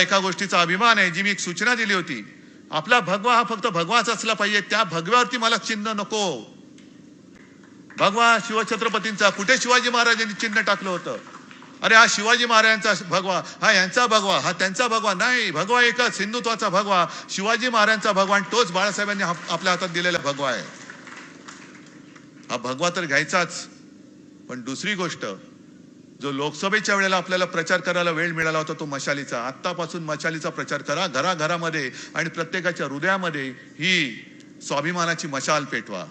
एका गोष्टीचा अभिमान आहे जी मी एक सूचना दिली होती. आपला भगवा हा फक्त भगवाच असला पाहिजे त्या भगव्यावरती मला चिन्ह नको. भगवा शिवछत्रपतींचा कुठे शिवाजी महाराजांनी चिन्ह टाकलं होतं? अरे हा शिवाजी महाराजांचा भगवा हा यांचा भगवा हा त्यांचा भगवा नाही. भगवा एकच हिंदुत्वाचा भगवा. शिवाजी महाराजांचा भगवान तोच बाळासाहेबांनी आपल्या हातात दिलेला भगवा आहे. हा भगवा तर घ्यायचाच पण दुसरी गोष्ट जो लोकसभेच्या वेळेला आपल्याला प्रचार करायला वेळ मिळाला होता तो मशालीचा. आत्तापासून मशालीचा प्रचार करा घराघरामध्ये आणि प्रत्येकाच्या हृदयामध्ये ही स्वाभिमानाची मशाल पेटवा.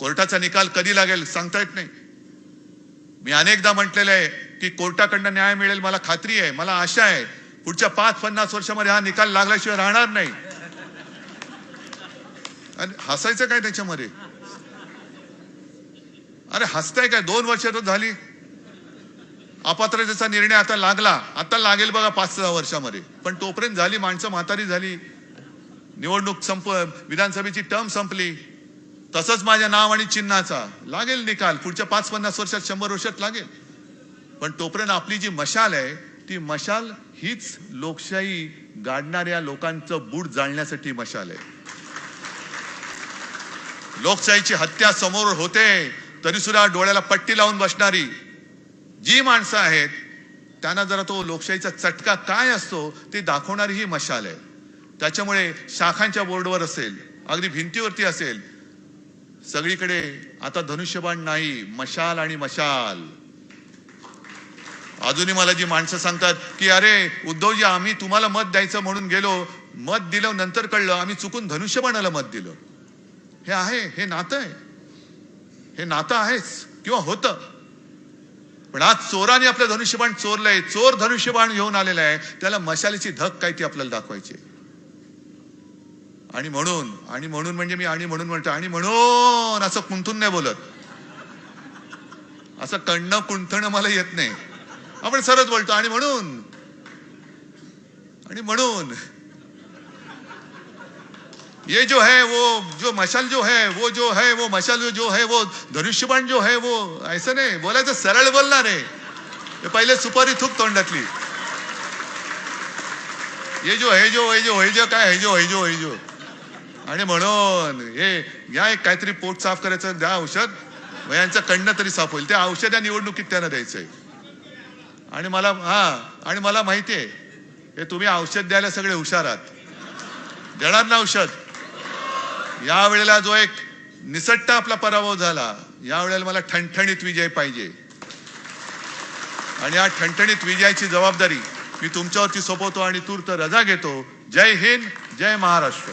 कोर्टाचा निकाल कधी लागेल सांगता येत नाही. मी अनेकदा म्हटलेलं आहे की कोर्टाकडनं न्याय मिळेल मला खात्री आहे मला आशा आहे. पुढच्या पाच पन्नास वर्षामध्ये हा निकाल लागल्याशिवाय राहणार नाही. आणि हसायचं काय त्याच्यामध्ये? अरे हसताय काय? दोन वर्ष तर झाली. अपात्रतेचा निर्णय आता लागला. आता लागेल बघा पाच सहा वर्षामध्ये. पण तोपर्यंत झाली माणसं म्हातारी झाली. निवडणूक संप विधानसभेची टर्म संपली. तसंच माझ्या नाव आणि चिन्हाचा. लागेल निकाल. पुढच्या पाच पन्नास वर्षात शंभर वर्षात लागेल. पण तोपर्यंत आपली जी मशाल आहे ती मशाल हीच लोकशाही गाडणाऱ्या लोकांचं बूट जाळण्यासाठी मशाल आहे. लोकशाहीची हत्या समोर होते तरी सुद्धा डोळ्याला पट्टी लावून बसणारी जी माणसं आहेत त्यांना जरा तो लोकशाहीचा चटका काय असतो ते दाखवणारी ही मशाल आहे. त्याच्यामुळे शाखांच्या बोर्डवर असेल अगदी भिंतीवरती असेल सगळीकडे आता धनुष्यबाण नाही मशाल आणि मशाल. अजूनही मला जी माणसं सांगतात की अरे उद्धवजी आम्ही तुम्हाला मत द्यायचं म्हणून गेलो मत दिलं नंतर कळलं आम्ही चुकून धनुष्यबाणाला मत दिलं. हे आहे हे नातं आहे. हे नातं आहेच किंवा होतं. पण आज चोराने आपलं धनुष्यबाण चोरलंय. चोर धनुष्यबाण घेऊन आलेला आहे. त्याला मशालीची धक काय ती आपल्याला दाखवायची आणि म्हणून आणि म्हणून म्हणजे मी आणि म्हणून म्हणतो आणि म्हणून असं कुंथून नाही बोलत. असं कणणं कुंथणं मला येत नाही. आपण सरळ बोलतो आणि म्हणून. आणि म्हणून. ये जो है वो जो मशाल जो है वो जो है वो मशाल जो है वो धनुष्यबाण जो है वो ऐसा नाही बोलायचं सरळ बोलणार आहे पहिले सुपारी थूक तोंडातली ये जो है जो है जो है जो काय है जो है जो है जो। आणि म्हणून हे या एक काहीतरी पोट साफ करायचं द्या औषध मग यांचं कडनं तरी साफ होईल. ते औषध या निवडणुकीत त्यांना द्यायचंय. आणि मला हा आणि मला माहिती आहे हे तुम्ही औषध द्यायला सगळे हुशार आहात. देणार ना औषध? या वेळेला जो एक निसट्टा आपला पराभव झाला या वेळेला मला ठणठणीत विजय पाहिजे. आणि या ठणठणीत विजयाची जबाबदारी मी तुमच्यावरती सोपवतो आणि तूर्त रजा घेतो. जय हिंद जय Maharashtra.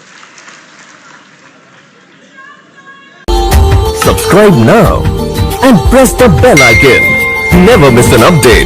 Subscribe now and press the bell icon never miss an update